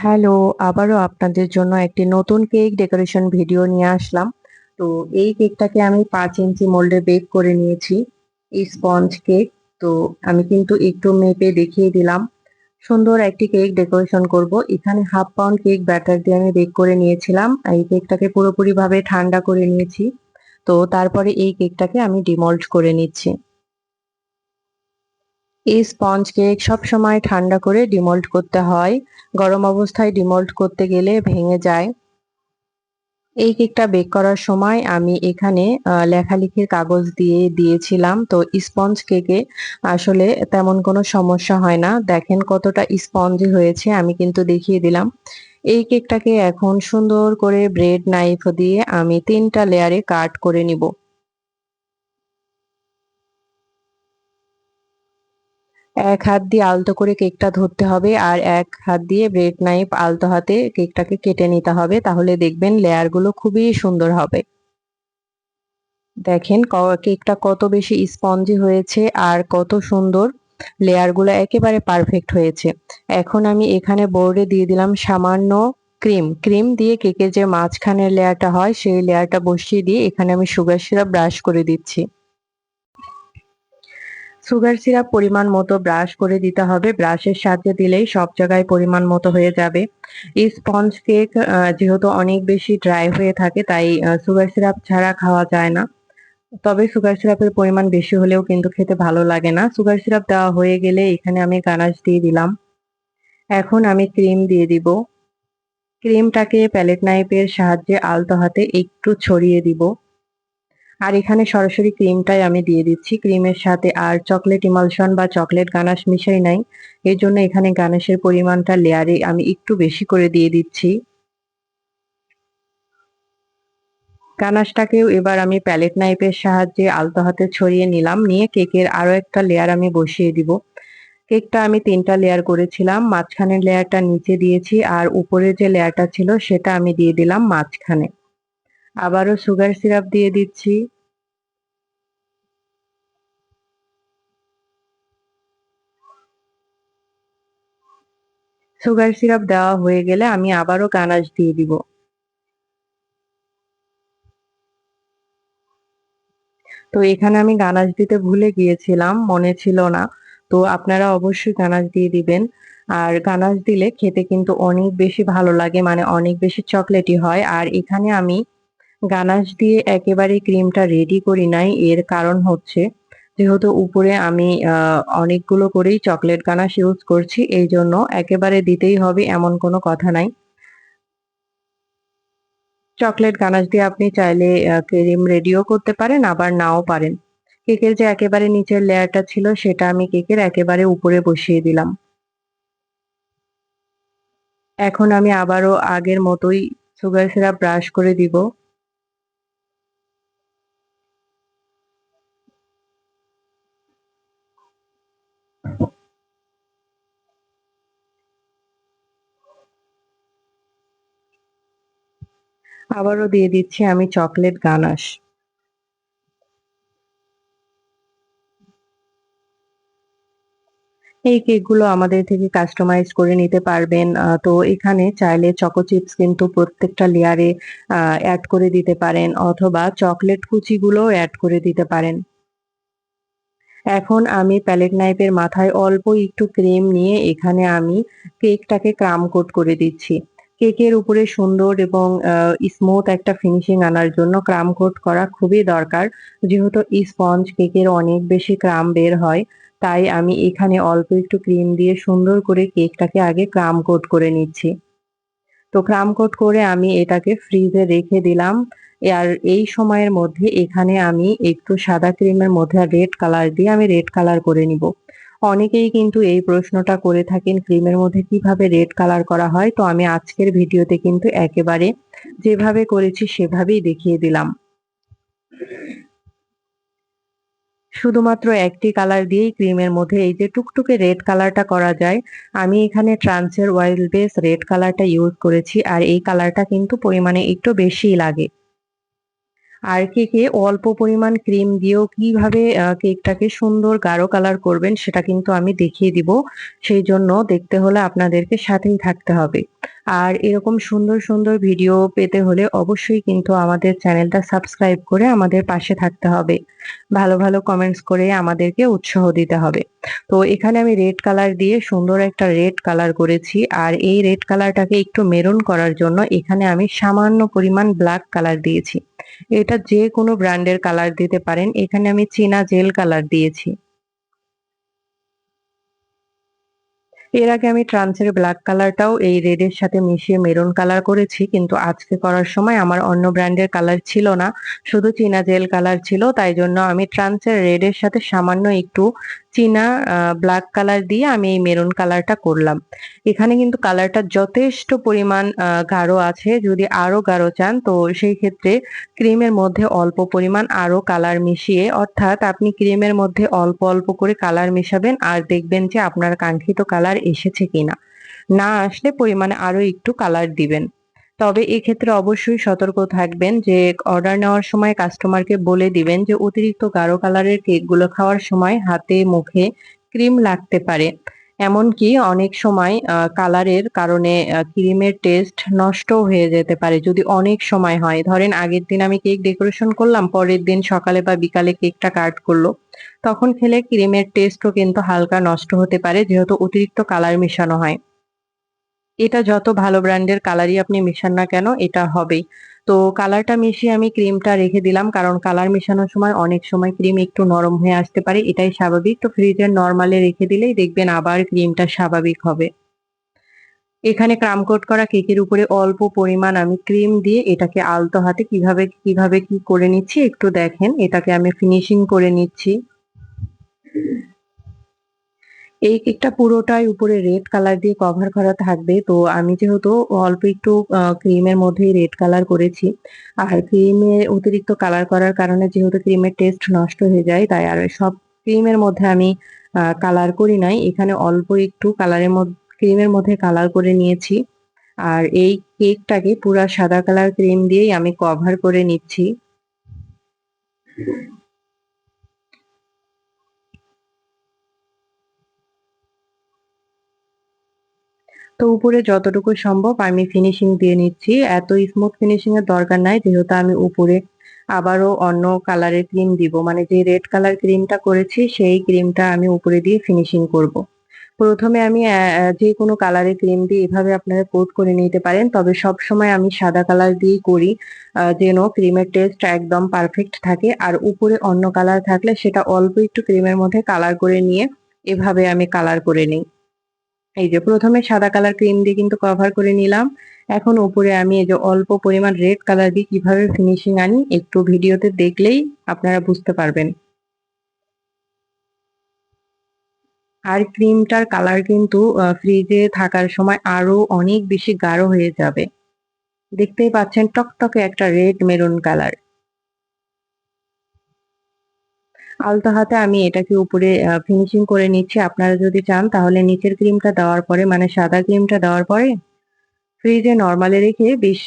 Hello, আবারও আপনাদের জন্য একটি নতুন কেক ডেকোরেশন ভিডিও নিয়ে আসলাম। তো এই কেকটাকে আমি পাঁচ ইঞ্চি মোল্ডে বেক করে নিয়েছি। এই স্পঞ্জ কেক। তো আমি কিন্তু একটু মেপে দেখিয়ে দিলাম। সুন্দর একটি কেক ডেকোরেশন করব। এখানে হাফ পাউন্ড কেক ব্যাটার দিয়ে আমি বেক করে নিয়েছিলাম। এই কেকটাকে পুরোপুরিভাবে ঠান্ডা করে নিয়েছি। তো তারপরে এই কেকটাকে আমি ডিমল্ট করে নিচ্ছি। এই স্পঞ্জ কেক সবসময় ঠান্ডা করে ডিমল্ট করতে হয়। গরম অবস্থায় ডিমল্ট করতে গেলে ভেঙে যায়। এই কেকটা বেক করার সময় আমি এখানে লেখালেখির কাগজ দিয়ে দিয়েছিলাম। তো স্পঞ্জ কেকে আসলে তেমন কোনো সমস্যা হয় না। দেখেন কতটা স্পঞ্জি হয়েছে, আমি কিন্তু দেখিয়ে দিলাম। এই কেকটাকে এখন সুন্দর করে ব্রেড নাইফ দিয়ে আমি তিনটা লেয়ারে কাট করে নিব। এক হাত দিয়ে আলতো করে কেকটা ধরতে হবে আর এক হাত দিয়ে ব্রেড নাইফ আলতো হাতে কেকটাকে কেটে নিতে হবে। তাহলে দেখবেন লেয়ারগুলো খুবই সুন্দর হবে। দেখেন কেকটা কত বেশি স্পঞ্জি হয়েছে আর কত সুন্দর লেয়ারগুলো একেবারে পারফেক্ট হয়েছে। এখন আমি এখানে বোর্ডে দিয়ে দিলাম সামান্য ক্রিম। ক্রিম দিয়ে কেকের যে মাঝখানের লেয়ারটা হয়, সেই লেয়ারটা বসিয়ে দিয়ে এখানে আমি সুগার সিরাপ ব্রাশ করে দিচ্ছি। সুগার সিরাপ পরিমাণ মতো ব্রাশ করে দিতে হবে। ব্রাশের সাহায্যে দিলেই সব জায়গায় পরিমাণ মতো হয়ে যাবে। এই স্পঞ্জ কেক যেহেতু অনেক বেশি ড্রাই হয়ে থাকে, তাই সুগার সিরাপ ছাড়া খাওয়া যায় না। তবে সুগার সিরাপের পরিমাণ বেশি হলেও কিন্তু খেতে ভালো লাগে না। সুগার সিরাপ দেওয়া হয়ে গেলে এখানে আমি গানাশ দিয়ে দিলাম। এখন আমি ক্রিম দিয়ে দিব। ক্রিমটাকে প্যালেট নাইফের সাহায্যে আলতো হাতে একটু ছড়িয়ে দিব। আর এখানে সরাসরি ক্রিমটাই আমি দিয়ে দিচ্ছি। ক্রিমের সাথে আর চকলেট ইমালশন বা চকলেট গানাশ মিশাই নাই। এর জন্য এখানে গানাশের পরিমাণটা লেয়ারে আমি একটু বেশি করে দিয়ে দিচ্ছি। গানাশটাকেও এবার আমি প্যালেট নাইফের সাহায্যে আলতো হাতে ছড়িয়ে নিলাম। নিয়ে কেকের আরও একটা লেয়ার আমি বসিয়ে দিব। কেকটা আমি তিনটা লেয়ার করেছিলাম। মাঝখানের লেয়ারটা নিচে দিয়েছি আর উপরে যে লেয়ারটা ছিল সেটা আমি দিয়ে দিলাম মাঝখানে। আবারও সুগার সিরাপ দিয়ে দিচ্ছি। সুগার সিরাপ দেওয়া হয়ে গেলে আমি আবারও গানাশ দিয়ে দিব। তো এখানে আমি গানাশ দিতে ভুলে গিয়েছিলাম, মনে ছিল না। তো আপনারা অবশ্যই গানাশ দিয়ে দিবেন। আর গানাশ দিলে খেতে কিন্তু অনেক বেশি ভালো লাগে মানে অনেক বেশি চকলেটি হয়। আর এখানে আমি গানাশ দিয়ে একেবারে ক্রিমটা রেডি করি নাই। এর কারণ হচ্ছে, যেহেতু উপরে আমি অনেকগুলো করেই চকলেট গানাশ ইউজ করছি, এই জন্য একেবারে দিতেই হবে এমন কোনো কথা নাই। চকলেট গানাশ দিয়ে আপনি চাইলে ক্রিম রেডিও করতে পারেন, আবার নাও পারেন। কেকের যে একেবারে নিচের লেয়ারটা ছিল, সেটা আমি কেকের একেবারে উপরে বসিয়ে দিলাম। এখন আমি আবারও আগের মতোই সুগার সিরাপ ব্রাশ করে দিব। আবারও দিয়ে দিচ্ছি, আমি চকলেট গানাশ। এই কেকগুলো আমাদের থেকে কাস্টমাইজ করে নিতে পারবেন তো এখানে চাইলে চকো চিপস কিন্তু প্রত্যেকটা লেয়ারে অ্যাড করে দিতে পারেন, অথবা চকলেট কুচিগুলো অ্যাড করে দিতে পারেন। এখন আমি প্যালেট নাইফের মাথায় অল্প একটু ক্রিম নিয়ে এখানে আমি কেকটাকে ক্রাম কোট করে দিচ্ছি। কেকের উপরে সুন্দর এবং স্মুথ একটা ফিনিশিং আনার জন্য ক্রাম কোট করা খুবই দরকার। যেহেতু স্পঞ্জ কেকের অনেক বেশি ক্রাম বের হয়, তাই আমি এখানে অল্প একটু ক্রিম দিয়ে সুন্দর করে কেকটাকে আগে ক্রাম কোট করে নিচ্ছি। তো ক্রাম কোট করে আমি এটাকে ফ্রিজে রেখে দিলাম। আর এই সময়ের মধ্যে এখানে আমি একটু সাদা ক্রিমের মধ্যে রেড কালার দিয়ে আমি রেড কালার করে নিব। অনেকেই কিন্তু এই প্রশ্নটা করে থাকেন ক্রিমের মধ্যে কীভাবে রেড কালার করা হয়। তো আমি আজকের ভিডিওতে কিন্তু একেবারে যেভাবে করেছি সেভাবেই দেখিয়ে দিলাম। শুধুমাত্র একটি কালার দিয়েই ক্রিমের মধ্যে এই যে টুকটুকে রেড কালারটা করা যায়, আমি এখানে ট্রান্সের ওয়াইল্ড বেস রেড কালারটা ইউজ করেছি। আর এই কালারটা কিন্তু পরিমাণে একটু বেশিই লাগে। আর কেকে অল্প পরিমাণ ক্রিম দিয়েও কীভাবে কেকটাকে সুন্দর গাঢ় কালার করবেন সেটা কিন্তু আমি দেখিয়ে দিব। সেই জন্য দেখতে হলে আপনাদেরকে সাথেই থাকতে হবে। আর এরকম সুন্দর সুন্দর ভিডিও পেতে হলে অবশ্যই কিন্তু আমাদের চ্যানেলটা সাবস্ক্রাইব করে আমাদের পাশে থাকতে হবে। ভালো ভালো কমেন্টস করে আমাদেরকে উৎসাহ দিতে হবে। তো এখানে আমি রেড কালার দিয়ে সুন্দর একটা রেড কালার করেছি। আর এই রেড কালারটাকে একটু মেরুন করার জন্য এখানে আমি সামান্য পরিমাণ ব্ল্যাক কালার দিয়েছি। এটা যে কোনো ব্র্যান্ডের কালার দিতে পারেন। এখানে আমি চীনা জেল কালার দিয়েছি। এর আগে আমি ট্রান্সের ব্ল্যাক কালারটাও এই রেডের সাথে মিশিয়ে মেরুন কালার করেছি, কিন্তু আজকে করার সময় আমার অন্য ব্র্যান্ডের কালার ছিল না। শুধু চীনা জেল কালার ছিল, তাই জন্য আমি ট্রান্সের রেডের সাথে সামান্য একটু চীনা ব্ল্যাক কালার দিয়ে আমি এই মেরুন কালারটা করলাম। এখানে কিন্তু কালারটা যথেষ্ট পরিমাণ গাঢ় আছে। যদি আরও গাঢ় চান, তো সেই ক্ষেত্রে ক্রিমের মধ্যে অল্প পরিমাণ আরও কালার মিশিয়ে, অর্থাৎ আপনি ক্রিমের মধ্যে অল্প অল্প করে কালার মিশাবেন, আর দেখবেন যে আপনার কাঙ্ক্ষিত কালার এসেছে কিনা? না আসলে পরিমাণে আরও একটু কালার দিবেন। তবে এক্ষেত্রে অবশ্যই সতর্ক থাকবেন যে অর্ডার নেওয়ার সময় কাস্টমারকে বলে দিবেন যে অতিরিক্ত গাঢ় কালারের কেকগুলো খাওয়ার সময় হাতে মুখে ক্রিম লাগতে পারে। এমনকি অনেক সময় কালারের কারণে ক্রিমের টেস্ট নষ্ট হয়ে যেতে পারে, যদি অনেক সময় হয়। ধরেন আগের দিন আমি কেক ডেকোরেশন করলাম, পরের দিন সকালে বা বিকালে কেকটা কাট করল, তখন খেলে ক্রিমের টেস্টও কিন্তু হালকা নষ্ট হতে পারে, যেহেতু অতিরিক্ত কালার মেশানো হয়। এটা যত ভালো ব্র্যান্ডের কালারই আপনি মেশান না কেন, এটা হবেই। তো কালারটা মিশিয়ে আমি ক্রিমটা রেখে দিলাম, কারণ কালার মেশানোর সময় অনেক সময় ক্রিম একটু নরম হয়ে আসতে পারে, এটাই স্বাভাবিক। তো ফ্রিজের নর্মালে রেখে দিলেই দেখবেন আবার ক্রিমটা স্বাভাবিক হবে। এখানে ক্রাম কোট করা কেকের উপরে অল্প পরিমাণ আমি ক্রিম দিয়ে এটাকে আলতো হাতে কীভাবে কীভাবে কি করে নিচ্ছি একটু দেখেন। এটাকে আমি ফিনিশিং করে নিচ্ছি। এই কেকটা পুরোটাই উপরে রেড কালার দিয়ে কভার করা থাকবে। তো আমি যেহেতু অল্প একটু ক্রিমের মধ্যেই রেড কালার করেছি। আর ক্রিমে অতিরিক্ত কালার করার কারণে যেহেতু ক্রিমের টেস্ট নষ্ট হয়ে যায়, তাই আর সব ক্রিমের মধ্যে আমি কালার করি নাই। এখানে অল্প একটু কালারের মধ্যে ক্রিমের মধ্যে কালার করে নিয়েছি। আর এই কেকটাকে পুরা সাদা কালার ক্রিম দিয়েই আমি কভার করে নিচ্ছি। তো উপরে যতটুকু সম্ভব আমি ফিনিশিং দিয়ে নিচ্ছি। এত স্মুথ ফিনিশিং এর দরকার নাই, যেহেতু আমি উপরে আবারও অন্য কালারের ক্রিম দিব। মানে যে রেড কালার ক্রিমটা করেছি, সেই ক্রিমটা আমি উপরে দিয়ে ফিনিশিং করব। প্রথমে আমি যে কোনো কালারের ক্রিম দিয়ে এভাবে আপনারা কোট করে নিতে পারেন, তবে সব সময় আমি সাদা কালার দিয়েই করি যেন ক্রিমের টেস্ট একদম পারফেক্ট থাকে। আর উপরে অন্য কালার থাকলে সেটা অল্প একটু ক্রিমের মধ্যে কালার করে নিয়ে এভাবে আমি কালার করে নিই। এই যে প্রথমে সাদা কালার ক্রিম দিয়ে কিন্তু কভার করে নিলাম। এখন উপরে আমি এই যে অল্প পরিমাণ রেড কালার দিয়ে কীভাবে ফিনিশিং আনি একটু ভিডিওতে দেখলেই আপনারা বুঝতে পারবেন। আর ক্রিমটার কালার কিন্তু ফ্রিজে থাকার সময় আরও অনেক বেশি গাঢ় হয়ে যাবে। দেখতেই পাচ্ছেন টকটকে একটা রেড মেরুন কালার আলতো হাতে আমি এটাকে উপরে ফিনিশিং করে নিচ্ছি। আপনারা যদি চান, তাহলে নিচের ক্রিমটা দেওয়ার পরে মানে সাদা ক্রিমটা দেওয়ার পরে ফ্রিজে নর্মালে রেখে বিশ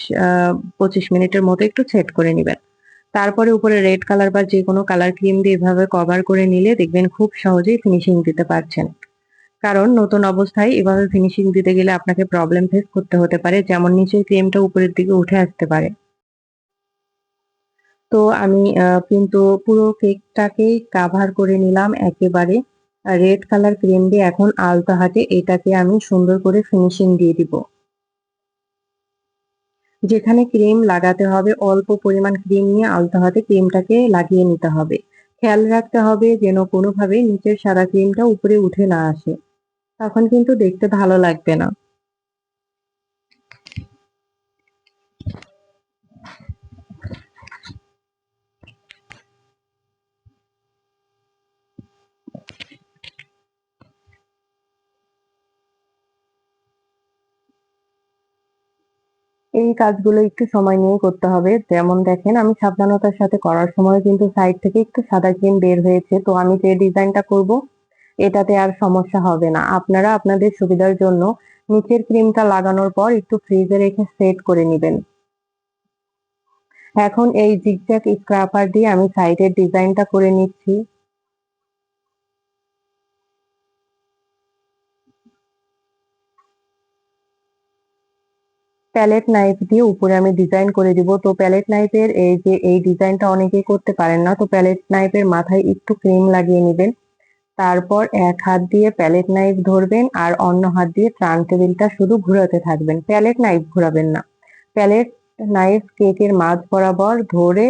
পঁচিশ মিনিটের মতো একটু সেট করে নেবেন। তারপরে উপরে রেড কালার বা যে কোনো কালার ক্রিম দিয়ে এভাবে কভার করে নিলে দেখবেন খুব সহজেই ফিনিশিং দিতে পারছেন। কারণ নতুন অবস্থায় এভাবে ফিনিশিং দিতে গেলে আপনাকে প্রবলেম ফেস করতে হতে পারে, যেমন নিচের ক্রিমটা উপরের দিকে উঠে আসতে পারে। তো আমি কিন্তু পুরো কেকটাকেই কাভার করে নিলাম একেবারে। রেড কালার ক্রিম দিয়ে এখন আলতা হাতে এটাকে আমি সুন্দর করে ফিনিশিং দিয়ে দিব। যেখানে ক্রিম লাগাতে হবে, অল্প পরিমাণ ক্রিম নিয়ে আলতো হাতে ক্রিমটাকে লাগিয়ে নিতে হবে। খেয়াল রাখতে হবে যেন কোনোভাবে নিচের সাদা ক্রিমটা উপরে উঠে না আসে। তখন কিন্তু দেখতে ভালো লাগবে না। এই কাজগুলো একটু সময় নিয়ে করতে হবে। যেমন দেখেন, আমি সাবধানতার সাথে করার সময় কিন্তু সাইড থেকে একটু সাদা ক্রিম বের হয়েছে। তো আমি যে ডিজাইনটা করব, এটাতে আর সমস্যা হবে না। আপনারা আপনাদের সুবিধার জন্য নিচের ক্রিমটা লাগানোর পর একটু ফ্রিজে রেখে সেট করে নেবেন। এখন এই জিগজ্যাগ স্ক্রাপার দিয়ে আমি সাইডের ডিজাইনটা করে নিচ্ছি। প্যালেট নাইফ দিয়ে উপরে আমি ডিজাইন করে দিব। তো প্যালেট নাইফের এই যে, এই ডিজাইনটা অনেকেই করতে পারেন না। তো প্যালেট নাইফের মাথায় একটু ক্রিম লাগিয়ে নেবেন। তারপর এক হাত দিয়ে প্যালেট নাইফ ধরবেন আর অন্য হাত দিয়ে ট্রান টেবিলটা শুধু ঘোরাতে থাকবেন। প্যালেট নাইফ ঘোরাবেন না। প্যালেট নাইফ কেকের মাঝ বরাবর ধরে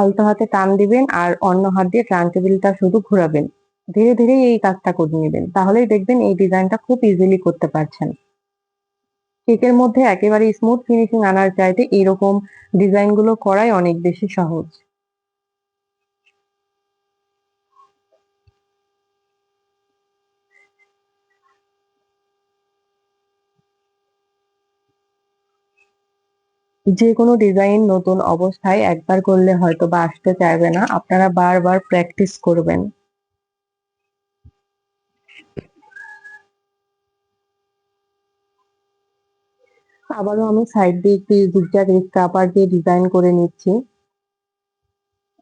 আলতো হাতে টান দিবেন আর অন্য হাত দিয়ে ট্রান টেবিলটা শুধু ঘোরাবেন। ধীরে ধীরে এই কাজটা করে নেবেন। তাহলেই দেখবেন এই ডিজাইনটা খুব ইজিলি করতে পারছেন। কেকের মধ্যে একেবারে স্মুথ ফিনিশিং আনার চাইতে এরকম ডিজাইনগুলো করাই অনেক বেশি সহজ। যে কোনো ডিজাইন নতুন অবস্থায় একবার করলে হয়তো বা আসতে চাইবে না, আপনারা বারবার প্র্যাকটিস করবেন। আবারও আমি সাইড দিয়ে একটি জিগজ্যাগ কাপার দিয়ে ডিজাইন করে নিচ্ছি।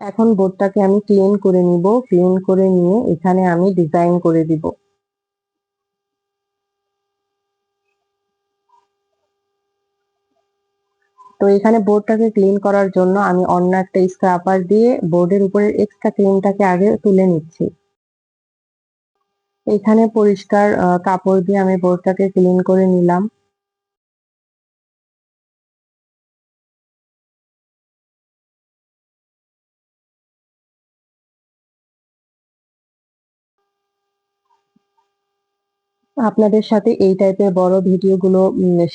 এখন বোর্ডটাকে আমি ক্লিন করে নিব। ক্লিন করে নিয়ে এখানে আমি ডিজাইন করে দিব। তো এখানে বোর্ডটাকে ক্লিন করার জন্য আমি অন্য একটা স্ক্রাপার দিয়ে বোর্ডের উপরে এক্সট্রা ক্লিনটাকে আগে তুলে নিচ্ছি। এখানে পরিষ্কার কাপড় দিয়ে আমি বোর্ডটাকে ক্লিন করে নিলাম। আপনাদের সাথে এই টাইপের বড় ভিডিওগুলো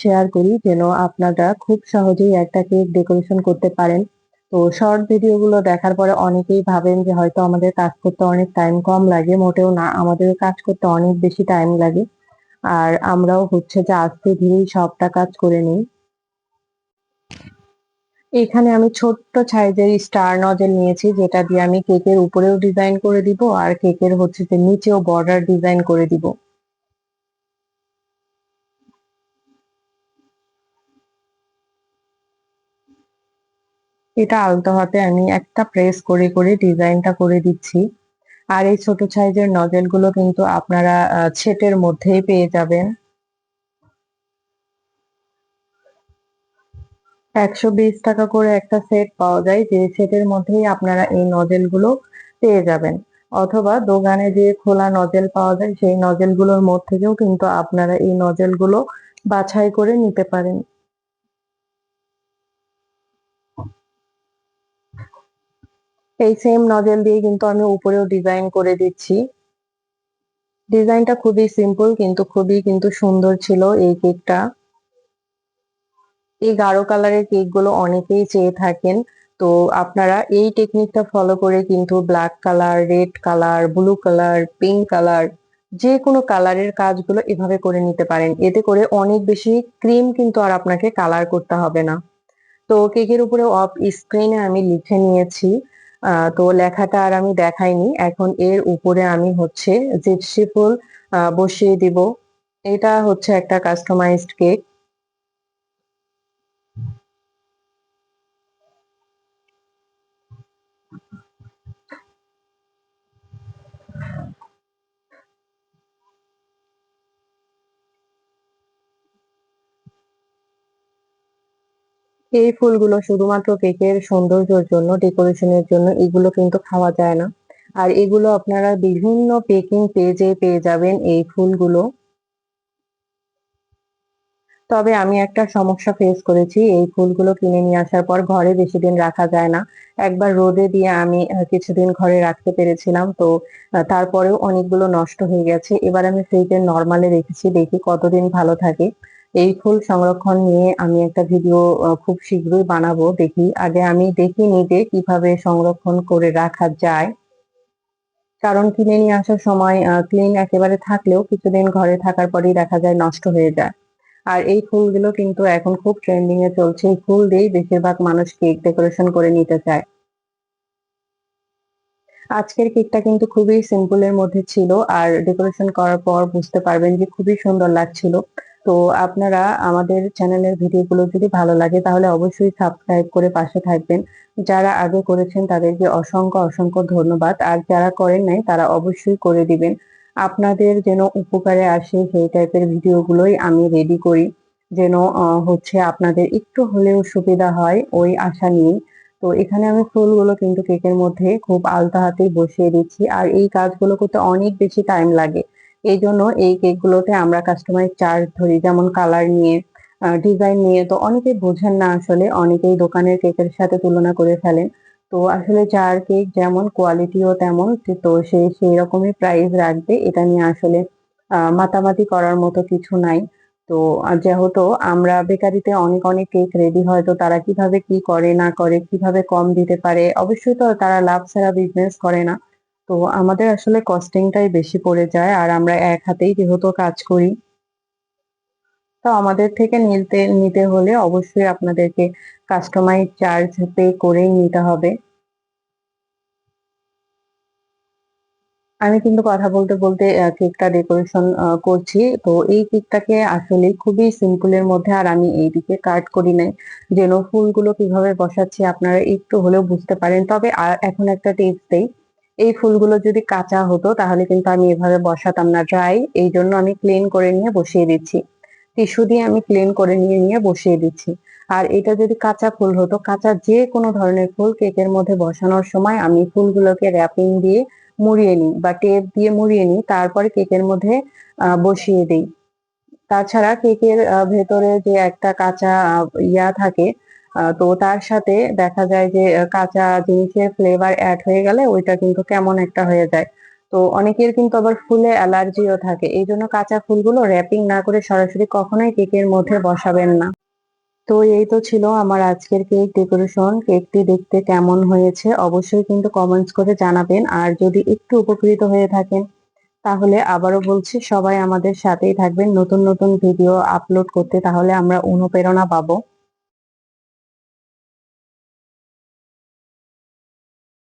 শেয়ার করি যেন আপনারা খুব সহজেই একটা কেক ডেকোরেশন করতে পারেন। তো শর্ট ভিডিওগুলো দেখার পরে অনেকেই ভাবেন যে হয়তো আমাদের কাজ করতে অনেক টাইম কম লাগে, মোটেও না, আমাদের কাজ করতে অনেক বেশি টাইম লাগে। আর আমরাও হচ্ছে যে আস্তে ধীরেই সবটা কাজ করে নিই। এখানে আমি ছোট্ট সাইজের স্টার নজেল নিয়েছি, যেটা দিয়ে আমি কেকের উপরেও ডিজাইন করে দিব, আর কেকের হচ্ছে যে নিচেও বর্ডার ডিজাইন করে দিব। এটা আলতো হাতে আমি একটা প্রেস করে করে ডিজাইনটা করে দিচ্ছি। আর এই ছোট সাইজের নজেলগুলো কিন্তু আপনারা ছেটের মধ্যেই পেয়ে যাবেন। একশো বিশ টাকা করে একটা সেট পাওয়া যায়, যে সেটের মধ্যেই আপনারা এই নজেলগুলো পেয়ে যাবেন। অথবা দোকানে যে খোলা নজেল পাওয়া যায়, সেই নজেলগুলোর মধ্যে কিন্তু আপনারা এই নজেলগুলো বাছাই করে নিতে পারেন। এই সেম নজেল দিয়ে কিন্তু আমি উপরেও ডিজাইন করে দিচ্ছি। ডিজাইনটা খুবই সিম্পল কিন্তু খুবই কিন্তু সুন্দর ছিল এই কেকটা এই গাঢ় কালারের কেকগুলো অনেকেই চেয়ে থাকেন। তো আপনারা এই টেকনিকটা ফলো করে কিন্তু black colour red colour blue colour pink colour যে কোনো কালারের কাজগুলো এভাবে করে নিতে পারেন। এতে করে অনেক বেশি ক্রিম কিন্তু আর আপনাকে কালার করতে হবে না। তো কেকের উপরে অফ স্ক্রিনে আমি লিখে নিয়েছি। তো লেখাটা আর আমি দেখাইনি। এখন এর উপরে আমি হচ্ছে জিপসি ফুল বসিয়ে দিব। এটা হচ্ছে একটা কাস্টমাইজড কেক এই ফুলগুলো শুধুমাত্র কেকের সৌন্দর্যের জন্য, ডেকোরেশনের জন্য, এগুলো কিন্তু খাওয়া যায় না। আর এগুলো আপনারা বিভিন্ন পেকিং পেজে পেয়ে যাবেন এই ফুলগুলো। তবে আমি একটা সমস্যা ফেস করেছি, এই ফুলগুলো কিনে নিয়ে আসার পর ঘরে বেশি দিন রাখা যায় না। একবার রোদে দিয়ে আমি কিছুদিন ঘরে রাখতে পেরেছিলাম, তো তারপরেও অনেকগুলো নষ্ট হয়ে গেছে। এবার আমি ফ্রিজে নর্মালে রেখেছি, দেখি কতদিন ভালো থাকে। এই ফুল সংরক্ষণ নিয়ে আমি একটা ভিডিও খুব শীঘ্রই বানাবো, দেখি। আগে আমি দেখি নিজে কীভাবে সংরক্ষণ করে রাখা যায়। কারণ কিনে নিয়ে আসার সময় ক্লিন একেবারে থাকলেও কিছুদিন ঘরে থাকার পরেই দেখা যায় নষ্ট হয়ে যায়। আর এই ফুলগুলো কিন্তু এখন খুব ট্রেন্ডিং এ চলছে। এই ফুল দিয়েই বেশিরভাগ মানুষ কেক ডেকোরেশন করে নিতে চায়। আজকের কেকটা কিন্তু খুবই সিম্পল এর মধ্যে ছিল। আর ডেকোরেশন করার পর বুঝতে পারবেন যে খুবই সুন্দর লাগছিল। তো আপনারা আমাদের চ্যানেলের ভিডিওগুলো যদি ভালো লাগে, তাহলে অবশ্যই সাবস্ক্রাইব করে পাশে থাকবেন। যারা আগে করেছেন, তাদেরকে অসংখ্য অসংখ্য ধন্যবাদ। আর যারা করেন নাই, তারা অবশ্যই করে দিবেন। আপনাদের যেন উপকারে আসে সেই টাইপের ভিডিওগুলোই আমি রেডি করি। যেন হচ্ছে আপনাদের একটু হলেও সুবিধা হয় ওই আশা নিয়ে তো এখানে আমি ফুলগুলো কিন্তু কেকের মধ্যে খুব আলতা হাতেই বসিয়ে দিচ্ছি। আর এই কাজগুলো করতে অনেক বেশি টাইম লাগে। এই জন্য এই কেকগুলোতে আমরা কাস্টমাইজ চার্জ ধরি, যেমন কালার নিয়ে ডিজাইন নিয়ে। তো অনেকেই বোঝেন না আসলে, অনেকেই দোকানের কেকের সাথে তুলনা করে ফেলেন। তো আসলে চার কেক যেমন কোয়ালিটিও তেমন, তো সে সেই রকমই প্রাইস রাখবে। এটা নিয়ে আসলে মাতামাতি করার মতো কিছু নাই। তো যেহেতু আমরা বেকারিতে অনেক অনেক কেক রেডি হয় তো তারা কীভাবে কি করে, না করে, কীভাবে কম দিতে পারে, অবশ্যই তো তারা লাভ ছাড়া বিজনেস করে না। তো আমাদের আসলে কস্টিংটাই বেশি পড়ে যায় আর আমরা এক হাতেই যেহেতু কাজ করি। তো আমাদের থেকে নিতে নিতে হলে অবশ্যই আপনাদেরকে কাস্টমাইজ চার্জ পে করেই নিতে হবে। আমি কিন্তু কথা বলতে বলতে কেকটা ডেকোরেশন করছি। তো এই কেকটাকে আসলে খুবই সিম্পলের মধ্যে আর আমি এইদিকে কাট করি নাই। যেন ফুলগুলো কীভাবে বসাচ্ছি আপনারা একটু হলেও বুঝতে পারেন। তবে আর এখন একটা টিপস দেই। এই ফুলগুলো যদি কাঁচা হতো, তাহলে কিন্তু আমি এভাবে বসাতাম না। ড্রাই এই জন্য আমি ক্লিন করে নিয়ে বসিয়ে দিচ্ছি। টিস্যু দিয়ে আমি ক্লিন করে নিয়ে নিয়ে বসিয়ে দিচ্ছি। আর এটা যদি কাঁচা ফুল হতো, কাঁচা যে কোনো ধরনের ফুল, কেকের মধ্যে বসানোর সময় আমি ফুলগুলোকে র্যাপিং দিয়ে মুড়িয়ে নিই বা টেপ দিয়ে মুড়িয়ে নিই, তারপরে কেকের মধ্যে বসিয়ে দিই। তাছাড়া কেকের ভেতরে যে একটা কাঁচা ইয়া থাকে তো তার সাথে দেখা যায় যে কাঁচা জিনিসের ফ্লেভার অ্যাড হয়ে গেলে ওইটা কিন্তু কেমন একটা হয়ে যায়। তো অনেকের কিন্তু আবার ফুলে অ্যালার্জিও থাকে। এই জন্য কাঁচা ফুলগুলো র্যাপিং না করে সরাসরি কখনোই কেকের মধ্যে বসাবেন না। তো এই তো ছিল আমার আজকের কেক ডেকোরেশন কেকটি দেখতে কেমন হয়েছে অবশ্যই কিন্তু কমেন্টস করে জানাবেন। আর যদি একটু উপকৃত হয়ে থাকেন, তাহলে আবারও বলছি, সবাই আমাদের সাথেই থাকবেন। নতুন নতুন ভিডিও আপলোড করতে তাহলে আমরা অনুপ্রেরণা পাবো।